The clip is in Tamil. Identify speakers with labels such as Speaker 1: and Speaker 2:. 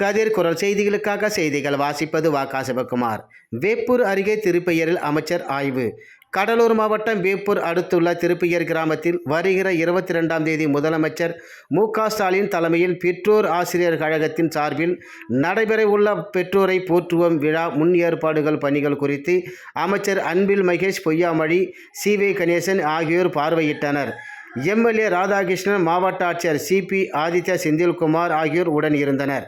Speaker 1: கதிர் குரல் செய்திகளுக்காக செய்திகள் வாசிப்பது வாக்கா சிவகுமார் வேப்பூர் அருகே திருப்பெயரில் அமைச்சர் ஆய்வு. கடலூர் மாவட்டம் வேப்பூர் அடுத்துள்ள திருப்பையர் கிராமத்தில் வருகிற இருபத்தி ரெண்டாம் தேதி முதலமைச்சர் மு ஸ்டாலின் தலைமையில் பெற்றோர் ஆசிரியர் கழகத்தின் சார்பில் நடைபெறவுள்ள பெற்றோரை போற்றுவோம் விழா முன் ஏற்பாடுகள் பணிகள் குறித்து அமைச்சர் அன்பில் மகேஷ் பொய்யாமொழி சி வி கணேசன் ஆகியோர் பார்வையிட்டனர். எம்எல்ஏ ராதாகிருஷ்ணன் மாவட்ட ஆட்சியர் சிபி ஆதித்யா செந்தில்குமார் ஆகியோர் உடன் இருந்தனர்.